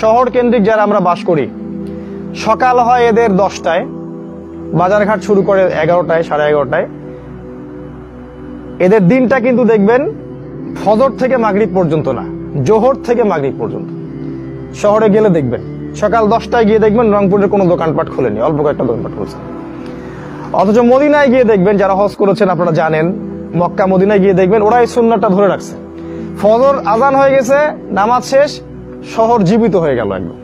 শহর কেন্দ্রিক যারা আমরা বাস করি, সকাল হয় এদের দশটায়, বাজারঘাট শুরু করে এগারোটায়, সাড়ে এগারোটায়। এদের দিনটা কিন্তু দেখবেন ফজর থেকে মাগরিব পর্যন্ত না, জোহর থেকে মাগরিব পর্যন্ত। শহরে গেলে দেখবেন, সকাল দশটায় গিয়ে দেখবেন রংপুরের কোনো দোকানপাট খোলেনি, অল্প কয়েকটা দোকানপাট খুলছে। অথচ মদিনায় গিয়ে দেখবেন, যারা হজ করেছেন আপনারা জানেন, মক্কা মদিনায় গিয়ে দেখবেন ওরা এই ধরে রাখছে। ফজর আজান হয়ে গেছে, নামাজ শেষ শহর জীবিত হয়ে গেল একদম।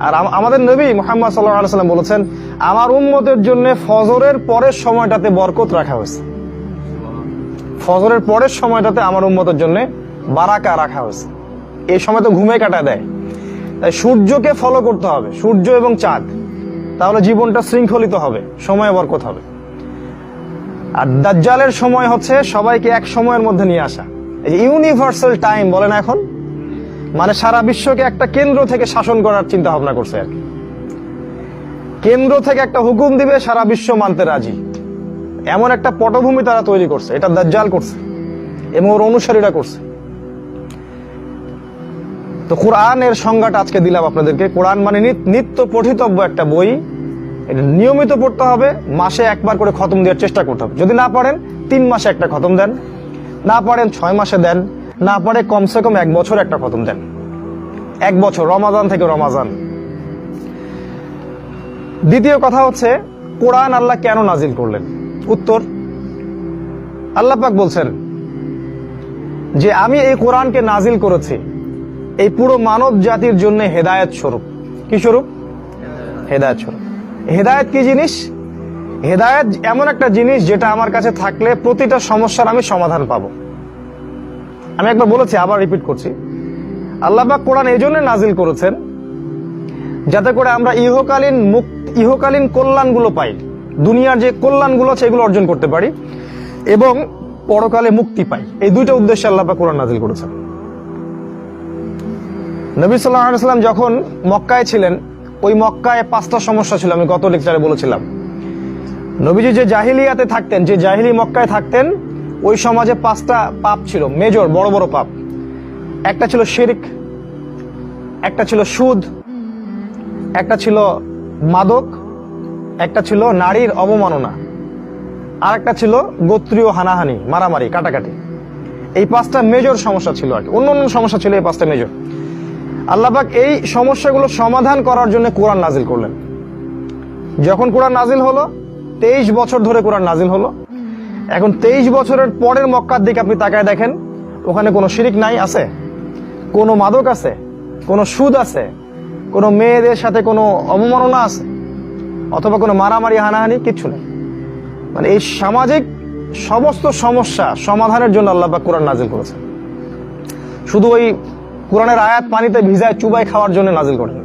আর আমাদের নবী মোহাম্মদ সাল্লাহ সাল্লাম বলেছেন, আমার উম্মতের জন্য ফজরের পরের সময়টাতে বরকত রাখা হয়েছে। ফজরের পরের সময়টাতে আমার উম্মতের জন্য বারাকা রাখা হয়েছে। এই সময় তো ঘুমে কাটা দেয়। তাই সূর্যকে ফলো করতে হবে, সূর্য এবং চাঁদ। তাহলে জীবনটা শৃঙ্খলিত হবে, সময় বরকত হবে। আর দাজ্জালের সময় হচ্ছে সবাইকে এক সময়ের মধ্যে নিয়ে আসা। এই ইউনিভার্সাল টাইম বলে না এখন? মানে সারা বিশ্বকে একটা কেন্দ্র থেকে শাসন করার চিন্তা ভাবনা করছে আর কেন্দ্র থেকে একটা হুকুম দিবে, সারা বিশ্ব মানতে রাজি। এমন একটা পটভূমি তারা তৈরি করছে, এটা দাজ্জাল করছে, এবং ওর অনুসারীরা করছে। তো কোরআনের সংজ্ঞাটা আজকে দিলাম আপনাদেরকে। কোরআন মানে নিত্য পঠিতব্য একটা বই। এটা নিয়মিত পড়তে হবে, মাসে একবার করে খতম দেওয়ার চেষ্টা করতে হবে। যদি না পারেন, তিন মাসে একটা খতম দেন। না পারেন, ছয় মাসে দেন। না পারে কমসে কম এক বছর একটা খতম দেন। এক বছর রমাজান থেকে রমাজান। দ্বিতীয় কথা হচ্ছে কোরআন আল্লাহ কেন নাজিল করলেন? উত্তর আল্লাহ পাক বলছেন যে আমি এই কোরআনকে নাজিল করেছি এই পুরো মানব জাতির জন্য হেদায়েত স্বরূপ। কি স্বরূপ? হেদায়েত স্বরূপ। হেদায়েত কি জিনিস? হেদায়েত এমন একটা জিনিস যেটা আমার কাছে থাকলে প্রতিটা সমস্যার আমি সমাধান পাবো। আমি একবার বলেছি, আবার রিপিট করছি। আল্লাহবাক কোরআন এই জন্য নাজিল করেছেন, যাতে করে আমরা ইহকালীন মুক্ত, ইহকালীন কল্যাণগুলো পাই। দুনিয়ার যে কল্যাণগুলো আছে, এগুলো অর্জন করতে পারি এবং পরকালে মুক্তি পাই। এই দুইটা উদ্দেশ্যে আল্লাহ পাক কোরআন নাজিল করেছেন। নবী সাল্লাম যখন মক্কায় ছিলেন, ওই মক্কায় পাঁচটা সমস্যা ছিল, আমি গত লেকচারে বলেছিলাম। নবীজি যে জাহিলিয়াতে থাকতেন, যে জাহিলি মক্কায় থাকতেন ওই সমাজে পাঁচটা পাপ ছিল মেজর বড় বড় পাপ। একটা ছিল শিরিক, একটা ছিল সুদ, একটা ছিল মাদক, একটা ছিল নারীর অবমাননা, আর একটা ছিল গোত্রীয় হানাহানি, মারামারি, কাটাকাটি। এই পাঁচটা মেজর সমস্যা ছিল আর কি। অন্য অন্য সমস্যা ছিল এই পাঁচটা মেজর আল্লাপাক এই সমস্যাগুলো সমাধান করার জন্য কোরআন নাজিল করলেন। যখন কোরআন নাজিল হলো, তেইশ বছর ধরে কোরআন নাজিল হলো এখন তেইশ বছরের পরের মক্কার দিকে আপনি তাকায় দেখেন, ওখানে কোনো শিরিক নাই, আছে? কোনো মাদক আছে? কোনো সুদ আছে? কোনো মেয়েদের সাথে কোনো অবমাননা আছে? অথবা কোনো মারামারি, হানাহানি? কিচ্ছু নেই। মানে এই সামাজিক সমস্ত সমস্যা সমাধানের জন্য আল্লাহ পাক কোরআন নাজিল করেছেন। শুধু ওই কোরআনের আয়াত পানিতে ভিজায় চুবাই খাওয়ার জন্য নাজিল করেন।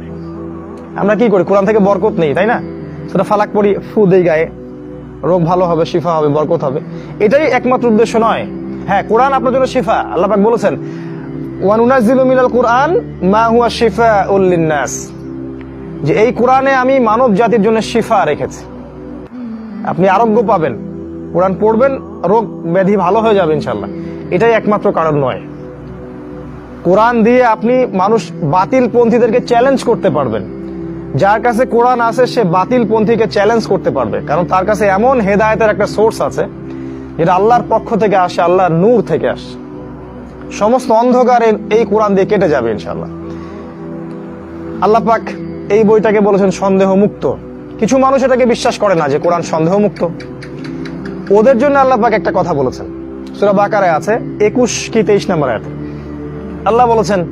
আমরা কি করি? কোরআন থেকে বরকত নেই, তাই না? সেটা ফালাক পড়ি ফু দেই গায়ে। রোগ ভালো হবে, শিফা হবে, বরকত হবে। এটাই একমাত্র উদ্দেশ্য নয়। হ্যাঁ কোরআন আপনার জন্য শিফা, আল্লাহ পাক বলেছেন ওয়ানুনাজিলু মিনাল কোরআন মা হুয়া শিফা উল্লিন্নাস যে এই কোরআনে আমি মানব জাতির জন্য শিফা রেখেছি। আপনি আরোগ্য পাবেন, কোরআন পড়বেন, রোগ ব্যাধি ভালো হয়ে যাবে ইনশাল্লাহ এটাই একমাত্র কারণ নয়। কোরআন দিয়ে আপনি মানুষ বাতিল পন্থীদেরকে চ্যালেঞ্জ করতে পারবেন। যার কাছে কোরআন আছে, সে বাতিল পন্থীকে চ্যালেঞ্জ করতে পারবে। কারণ তার কাছে এমন হেদায়েতের একটা সোর্স আছে, যেটা আল্লাহর পক্ষ থেকে আসে, আল্লাহর নূর থেকে আসে। সমস্ত অন্ধকার এই- কোরআন দিয়ে কেটে যাবে ইনশাল্লাহ আল্লাহ পাক এই বইটাকে বলেছেন সন্দেহ মুক্ত কিছু মানুষ এটাকে বিশ্বাস করে না যে কোরআন সন্দেহ মুক্ত ওদের জন্য আল্লাহ পাক একটা কথা বলেছেন। সুরা বাকারায় আছে, একুশ কি তেইশ নম্বর আয়াতে। আল্লাহ বলেছেন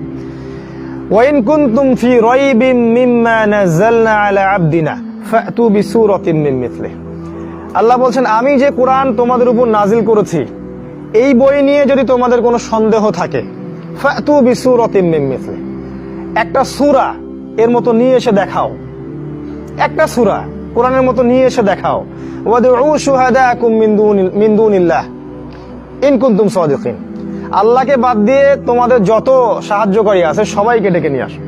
ওয়াইন কুনতুম ফি রাইবিম মিম্মা নাযালনা আলা আবদিনা ফাতু বিসূরাতিন মিন মিথলিহি। আল্লাহ বলছেন, আমি যে কোরআন তোমাদের উপর নাজিল করেছি, এই বই নিয়ে যদি তোমাদের কোনো সন্দেহ থাকে ফাতু বিসূরাতিন মিন মিথলিহি। একটা সূরা এর মতো নিয়ে এসে দেখাও। একটা সূরা কোরআনের মতো নিয়ে এসে দেখাও। ওয়াদউ শুহাদাকুম মিন দুনিল্লাহ। ইন কুনতুম সাদিকিন। আল্লাহকে বাদ দিয়ে তোমাদের যত সাহায্যকারী আছে সবাইকে ডেকে নিয়ে আসো।